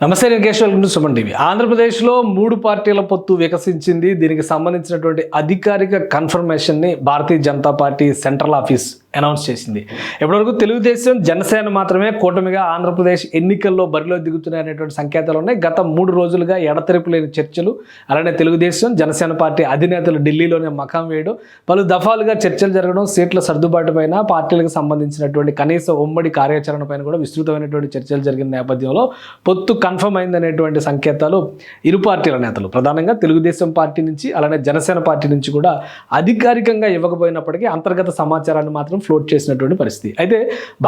నమస్తే నేను Keshav welcome to Suman TV. ఆంధ్రప్రదేశ్లో మూడు పార్టీల పొత్తు వికసించింది. దీనికి సంబంధించినటువంటి అధికారిక కన్ఫర్మేషన్ని Bharatiya Janata party central office announce చేసింది. ఇప్పటివరకు తెలుగుదేశం జనసేన మాత్రమే కూటమిగా ఆంధ్రప్రదేశ్ ఎన్నికల్లో బరిలో దిగుతున్నాయనేటువంటి సంకేతాలు ఉన్నాయి. గత మూడు రోజులుగా ఎడతెరిపి లేని చర్చలు అలానే తెలుగుదేశం జనసేన పార్టీ అధినేతలు ఢిల్లీలోనే మకాం వేయడం పలు దఫాలుగా చర్చలు జరగడం సీట్ల సర్దుబాటు పైన పార్టీలకు సంబంధించినటువంటి కనీస ఉమ్మడి కార్యాచరణ పైన కూడా విస్తృతమైనటువంటి చర్చలు జరిగిన నేపథ్యంలో పొత్తు కన్ఫర్మ్ అయిందనేటువంటి సంకేతాలు ఇరు పార్టీల నేతలు. ప్రధానంగా తెలుగుదేశం పార్టీ నుంచి అలానే జనసేన పార్టీ నుంచి కూడా అధికారికంగా ఇవ్వకపోయినప్పటికీ అంతర్గత సమాచారాన్ని మాత్రం ఫ్లోట్ చేసినటువంటి పరిస్థితి. అయితే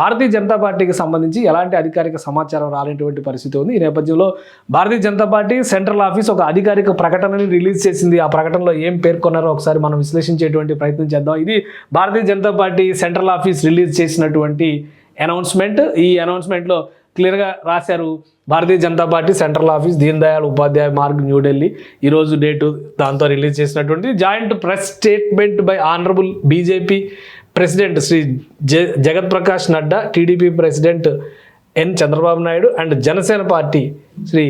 భారతీయ జనతా పార్టీకి సంబంధించి ఎలాంటి అధికారిక సమాచారం రాలేటువంటి పరిస్థితి ఉంది. ఈ నేపథ్యంలో Bharatiya Janata party central office ఒక అధికారిక ప్రకటనని రిలీజ్ చేసింది. ఆ ప్రకటనలో ఏం పేర్కొన్నారో ఒకసారి మనం విశ్లేషించేటువంటి ప్రయత్నం చేద్దాం. ఇది Bharatiya Janata party central office release చేసినటువంటి అనౌన్స్మెంట్ ఈ అనౌన్స్మెంట్లో క్లియర్గా రాశారు. Bharatiya Janata party central office Deen Dayal Upadhyay Marg New Delhi ఈరోజు డేటు దాంతో రిలీజ్ చేసినటువంటి joint press statement by honourable BJP president Shri జ Jagat Prakash Nadda TDP president N Chandrababu Naidu and Janasena party Shri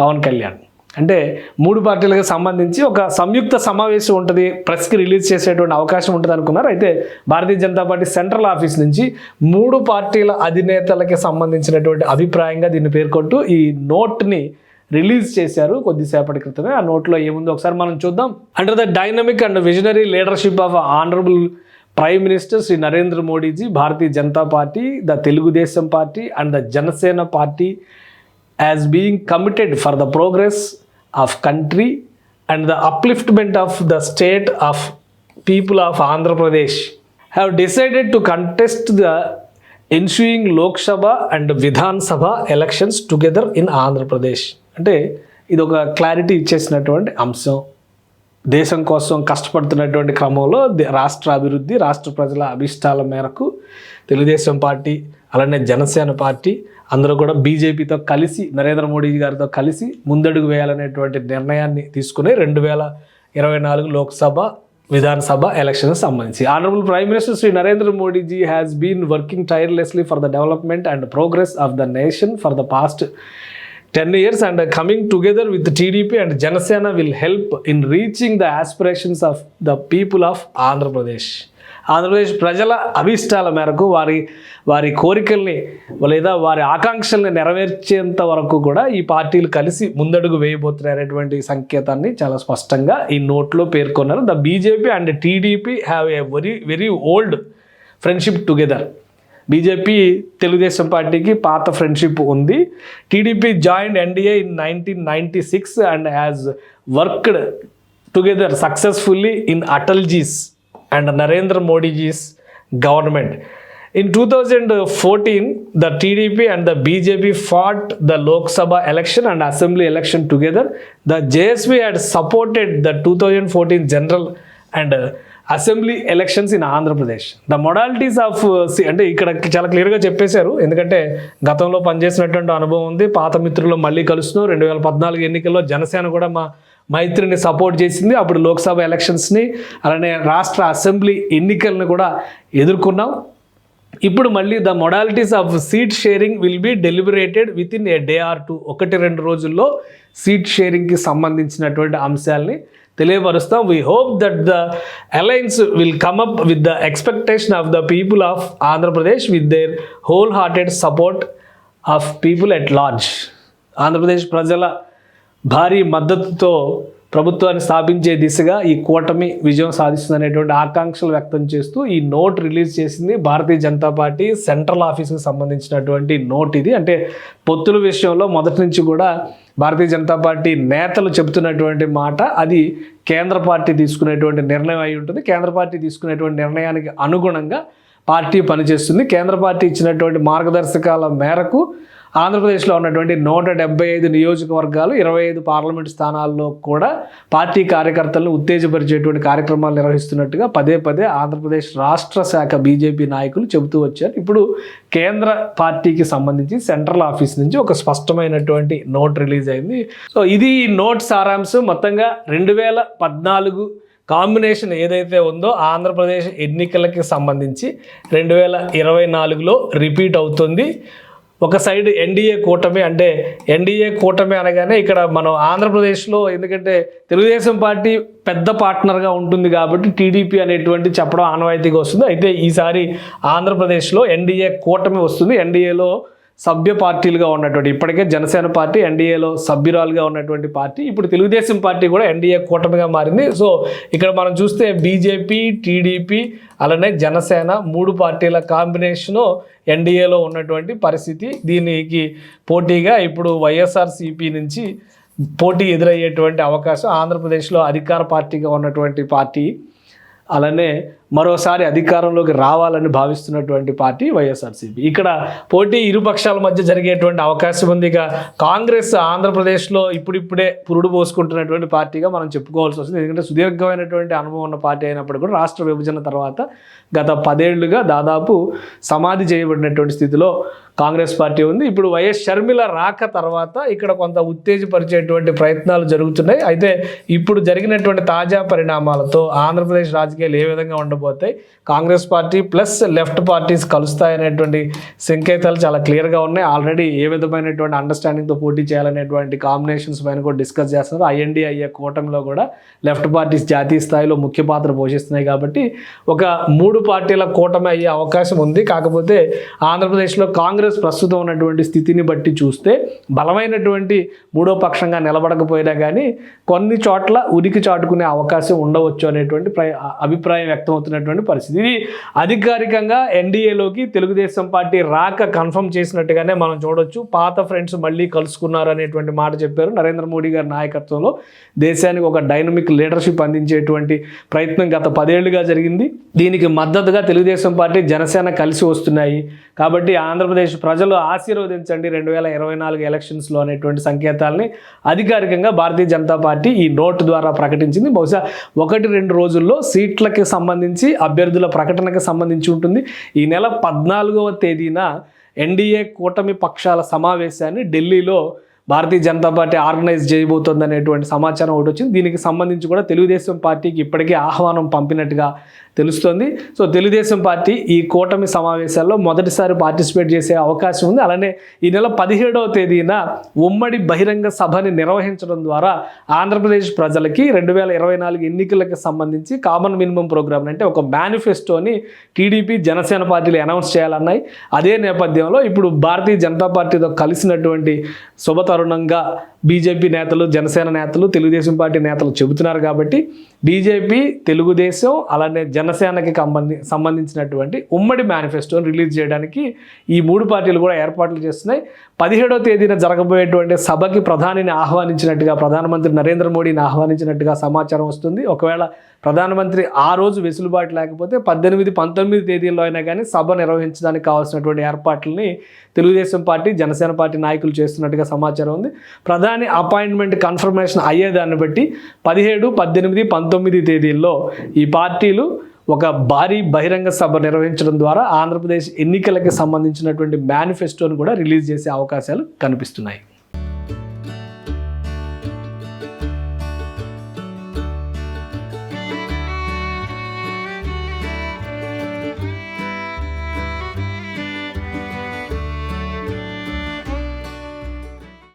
Pawan Kalyan. అంటే మూడు పార్టీలకు సంబంధించి ఒక సంయుక్త సమావేశం ఉంటుంది. ప్రెస్కి రిలీజ్ చేసేటువంటి అవకాశం ఉంటుంది అనుకున్నారు. అయితే Bharatiya Janata party central office నుంచి మూడు పార్టీల అధినేతలకి సంబంధించినటువంటి అభిప్రాయంగా దీన్ని పేర్కొంటూ ఈ నోట్ని రిలీజ్ చేశారు కొద్దిసేపటి క్రితమే. ఆ నోట్లో ఏముందో ఒకసారి మనం చూద్దాం. Under the dynamic and visionary leadership of honourable prime minister Shri Narendra Modiji Bharatiya Janata party the Telugu Desam party and the Janasena party as being committed for the progress of country and the upliftment of the state of people of Andhra Pradesh have decided to contest the ensuing Lok Sabha and Vidhan Sabha elections together in Andhra Pradesh. అంటే ఇది ఒక clarity ఇచ్చేసినటువంటి అంశం. దేశం కోసం కష్టపడుతున్నటువంటి క్రమంలో they- రాష్ట్ర అభివృద్ధి రాష్ట్ర ప్రజల అభిష్టాల మేరకు తెలుగుదేశం పార్టీ అలానే జనసేన పార్టీ అందరూ కూడా బీజేపీతో కలిసి నరేంద్ర మోడీ గారితో కలిసి ముందడుగు వేయాలనేటువంటి నిర్ణయాన్ని తీసుకుని రెండు వేల ఇరవై నాలుగు లోక్సభ విధానసభ ఎలక్షన్స్ సంబంధించి honourable prime minister Shri Narendra Modiji has been working tirelessly for the development and progress of the nation for the past ten years and coming together with TDP and Janasena will help in reaching the aspirations of the people of Andhra Pradesh. Andhra Pradesh ప్రజల అభిష్టాల మేరకు వారి వారి కోరికల్ని లేదా వారి ఆకాంక్షల్ని నెరవేర్చేంత వరకు కూడా ఈ పార్టీలు కలిసి ముందడుగు వేయబోతున్నారనేటువంటి సంకేతాన్ని చాలా స్పష్టంగా ఈ నోట్లో పేర్కొన్నారు. The BJP and TDP have a very very old friendship together BJP Telugu Desam పార్టీకి పాత ఫ్రెండ్షిప్ ఉంది. TDP joint NDA in nineteen ninety six and has worked together successfully in Atalji's and Narendra Modiji's government. In two thousand fourteen the TDP and the BJP fought the Lok Sabha election and assembly election together the JSV had supported the two thousand fourteen general and assembly elections in Andhra Pradesh the modalities of C అంటే ఇక్కడ చాలా క్లియర్గా చెప్పేశారు. ఎందుకంటే గతంలో పనిచేసినటువంటి అనుభవం ఉంది. పాత మిత్రులు మళ్ళీ కలుస్తున్నాం రెండు వేల పద్నాలుగు ఎన్నికల్లో జనసేన కూడా మా మైత్రిని సపోర్ట్ చేసింది. అప్పుడు లోక్సభ ఎలక్షన్స్ని అలానే రాష్ట్ర అసెంబ్లీ ఎన్నికలను కూడా ఎదుర్కొన్నాం. ఇప్పుడు మళ్ళీ the modalities of seat sharing will be deliberated with in a day or two ఒకటి రెండు రోజుల్లో సీట్ షేరింగ్కి సంబంధించినటువంటి అంశాలని తెలియపరుస్తాం. We hope that the alliance will come up with the expectation of the people of Andhra Pradesh with their wholehearted support of people at large Andhra Pradesh ప్రజల భారీ మద్దతుతో ప్రభుత్వాన్ని స్థాపించే దిశగా ఈ కూటమి విజయం సాధిస్తుందనేటువంటి ఆకాంక్షలు వ్యక్తం చేస్తూ ఈ నోట్ రిలీజ్ చేసింది భారతీయ జనతా పార్టీ సెంట్రల్ ఆఫీస్కి సంబంధించినటువంటి నోట్ ఇది. అంటే పొత్తుల విషయంలో మొదటి నుంచి కూడా భారతీయ జనతా పార్టీ నేతలు చెబుతున్నటువంటి మాట అది కేంద్ర పార్టీ తీసుకునేటువంటి నిర్ణయం అయి ఉంటుంది. కేంద్ర పార్టీ తీసుకునేటువంటి నిర్ణయానికి అనుగుణంగా పార్టీ పనిచేస్తుంది. కేంద్ర పార్టీ ఇచ్చినటువంటి మార్గదర్శకాల మేరకు ఆంధ్రప్రదేశ్లో ఉన్నటువంటి నూట డెబ్బై ఐదు నియోజకవర్గాలు ఇరవై ఐదు పార్లమెంట్ స్థానాల్లో కూడా పార్టీ కార్యకర్తలను ఉత్తేజపరిచేటువంటి కార్యక్రమాలు నిర్వహిస్తున్నట్టుగా పదే పదే ఆంధ్రప్రదేశ్ రాష్ట్ర శాఖ బీజేపీ నాయకులు చెబుతూ వచ్చారు. ఇప్పుడు కేంద్ర పార్టీకి సంబంధించి సెంట్రల్ ఆఫీస్ నుంచి ఒక స్పష్టమైనటువంటి నోట్ రిలీజ్ అయింది. సో ఇది ఈ నోట్ సారాంశం. మొత్తంగా రెండు వేల పద్నాలుగు కాంబినేషన్ ఏదైతే ఉందో ఆంధ్రప్రదేశ్ ఎన్నికలకి సంబంధించి రెండు వేల ఇరవై నాలుగులో రిపీట్ అవుతుంది. ఒక సైడ్ ఎన్డీఏ కూటమి అంటే ఎన్డీఏ కూటమి అనగానే ఇక్కడ మనం ఆంధ్రప్రదేశ్లో ఎందుకంటే తెలుగుదేశం పార్టీ పెద్ద పార్ట్నర్గా ఉంటుంది కాబట్టి టీడీపీ అనేటువంటి చెప్పడం ఆనవాయితీగా వస్తుంది. అయితే ఈసారి ఆంధ్రప్రదేశ్లో ఎన్డీఏ కూటమి వస్తుంది. ఎన్డీఏలో సభ్య పార్టీలుగా ఉన్నటువంటి ఇప్పటికే జనసేన పార్టీ ఎన్డీఏలో సభ్యురాలుగా ఉన్నటువంటి పార్టీ ఇప్పుడు తెలుగుదేశం పార్టీ కూడా ఎన్డీఏ కూటమిగా మారింది. సో ఇక్కడ మనం చూస్తే బీజేపీ టీడీపీ అలానే జనసేన మూడు పార్టీల కాంబినేషను ఎన్డీఏలో ఉన్నటువంటి పరిస్థితి. దీనికి పోటీగా ఇప్పుడు వైఎస్ఆర్సీపీ నుంచి పోటీ ఎదురయ్యేటువంటి అవకాశం ఆంధ్రప్రదేశ్లో అధికార పార్టీగా ఉన్నటువంటి పార్టీ అలానే మరోసారి అధికారంలోకి రావాలని భావిస్తున్నటువంటి పార్టీ వైఎస్ఆర్సీపీ. ఇక్కడ పోటీ ఇరు పక్షాల మధ్య జరిగేటువంటి అవకాశం ఉంది ఇక కాంగ్రెస్ ఆంధ్రప్రదేశ్లో ఇప్పుడిప్పుడే పురుడు పోసుకుంటున్నటువంటి పార్టీగా మనం చెప్పుకోవాల్సి వస్తుంది. ఎందుకంటే సుదీర్ఘమైనటువంటి అనుభవం ఉన్న పార్టీ అయినప్పుడు కూడా రాష్ట్ర విభజన తర్వాత గత పదేళ్ళుగా దాదాపు సమాధి చేయబడినటువంటి స్థితిలో కాంగ్రెస్ పార్టీ ఉంది. ఇప్పుడు వైఎస్ షర్మిల రాక తర్వాత ఇక్కడ కొంత ఉత్తేజపరిచేటువంటి ప్రయత్నాలు జరుగుతున్నాయి. అయితే ఇప్పుడు జరిగినటువంటి తాజా పరిణామాలతో ఆంధ్రప్రదేశ్ రాజకీయాలు ఏ విధంగా ఉండవు ఉండబోతాయి. Congress party plus left parties కలుస్తాయనేటువంటి సంకేతాలు చాలా క్లియర్గా ఉన్నాయి. ఆల్రెడీ ఏ విధమైనటువంటి అండర్స్టాండింగ్తో పోటీ చేయాలనేటువంటి కాంబినేషన్స్ పైన కూడా డిస్కస్ చేస్తున్నారు. ఐఎన్డి అయ్యే కూటమిలో కూడా లెఫ్ట్ పార్టీస్ జాతీయ స్థాయిలో ముఖ్య పాత్ర పోషిస్తున్నాయి కాబట్టి ఒక మూడు పార్టీల కూటమి అయ్యే అవకాశం ఉంది. కాకపోతే ఆంధ్రప్రదేశ్లో కాంగ్రెస్ ప్రస్తుతం ఉన్నటువంటి స్థితిని బట్టి చూస్తే బలమైనటువంటి మూడో పక్షంగా నిలబడకపోయినా కానీ కొన్ని చోట్ల ఉనికి చాటుకునే అవకాశం ఉండవచ్చు అనేటువంటి ప్ర- అభిప్రాయం వ్యక్తం అవుతున్నటువంటి పరిస్థితి. ఇది అధికారికంగా ఎన్డీఏలోకి తెలుగుదేశం పార్టీ రాక కన్ఫర్మ్ చేసినట్టుగానే మనం చూడొచ్చు. పాత ఫ్రెండ్స్ మళ్ళీ కలుసుకున్నారు అనేటువంటి మాట చెప్పారు నరేంద్ర మోడీ గారి నాయకత్వంలో. దేశానికి ఒక డైనమిక్ లీడర్షిప్ అందించేటువంటి ప్రయత్నం గత పదేళ్ళుగా జరిగింది. దీనికి మద్దతుగా తెలుగుదేశం పార్టీ జనసేన కలిసి వస్తున్నాయి. కాబట్టి ఆంధ్రప్రదేశ్ ప్రజలు ఆశీర్వదించండి రెండు వేల ఇరవై నాలుగు ఎలక్షన్స్లో అనేటువంటి సంకేతాలని అధికారికంగా భారతీయ జనతా పార్టీ ఈ నోట్ ద్వారా ప్రకటించింది. బహుశా ఒకటి రెండు రోజుల్లో సీట్లకి సంబంధించి అభ్యర్థుల ప్రకటనకు సంబంధించి ఉంటుంది. ఈ నెల పద్నాలుగవ తేదీన ఎన్డీఏ కూటమి పక్షాల సమావేశాన్ని ఢిల్లీలో భారతీయ జనతా పార్టీ ఆర్గనైజ్ చేయబోతోంది అనేటువంటి సమాచారం ఒకటి వచ్చింది. దీనికి సంబంధించి కూడా తెలుగుదేశం పార్టీకి ఇప్పటికే ఆహ్వానం పంపినట్టుగా తెలుస్తోంది. సో తెలుగుదేశం పార్టీ ఈ కూటమి సమావేశాల్లో మొదటిసారి పార్టిసిపేట్ చేసే అవకాశం ఉంది. అలానే ఈ నెల పదిహేడవ తేదీన ఉమ్మడి బహిరంగ సభని నిర్వహించడం ద్వారా ఆంధ్రప్రదేశ్ ప్రజలకి రెండు వేల ఇరవై నాలుగు ఎన్నికలకు సంబంధించి కామన్ మినిమం ప్రోగ్రామ్ అంటే ఒక మేనిఫెస్టోని టీడీపీ జనసేన పార్టీలు అనౌన్స్ చేయాలన్నాయి. అదే నేపథ్యంలో ఇప్పుడు భారతీయ జనతా పార్టీతో కలిసినటువంటి శుభత తరుణంగా బీజేపీ నేతలు జనసేన నేతలు తెలుగుదేశం పార్టీ నేతలు చెబుతున్నారు కాబట్టి బీజేపీ తెలుగుదేశం అలానే జనసేనకి సంబంధించినటువంటి ఉమ్మడి మేనిఫెస్టోని రిలీజ్ చేయడానికి ఈ మూడు పార్టీలు కూడా ఏర్పాట్లు చేస్తున్నాయి. పదిహేడో తేదీన జరగబోయేటువంటి సభకి ప్రధానిని ఆహ్వానించినట్టుగా ప్రధానమంత్రి నరేంద్ర మోడీని ఆహ్వానించినట్టుగా సమాచారం వస్తుంది. ఒకవేళ ప్రధానమంత్రి ఆ రోజు వెసులుబాటు లేకపోతే పద్దెనిమిది పంతొమ్మిది తేదీల్లో అయినా కానీ సభ నిర్వహించడానికి కావాల్సినటువంటి ఏర్పాట్లని తెలుగుదేశం పార్టీ జనసేన పార్టీ నాయకులు చేస్తున్నట్టుగా సమాచారం ఉంది. ప్రధాని అపాయింట్మెంట్ కన్ఫర్మేషన్ అయ్యేదాన్ని బట్టి పదిహేడు పద్దెనిమిది పంతొమ్మిది తేదీల్లో ఈ పార్టీలు ఒక భారీ బహిరంగ సభ నిర్వహించడం ద్వారా ఆంధ్రప్రదేశ్ ఎన్నికలకి సంబంధించినటువంటి మేనిఫెస్టోను కూడా రిలీజ్ చేసే అవకాశాలు కనిపిస్తున్నాయి.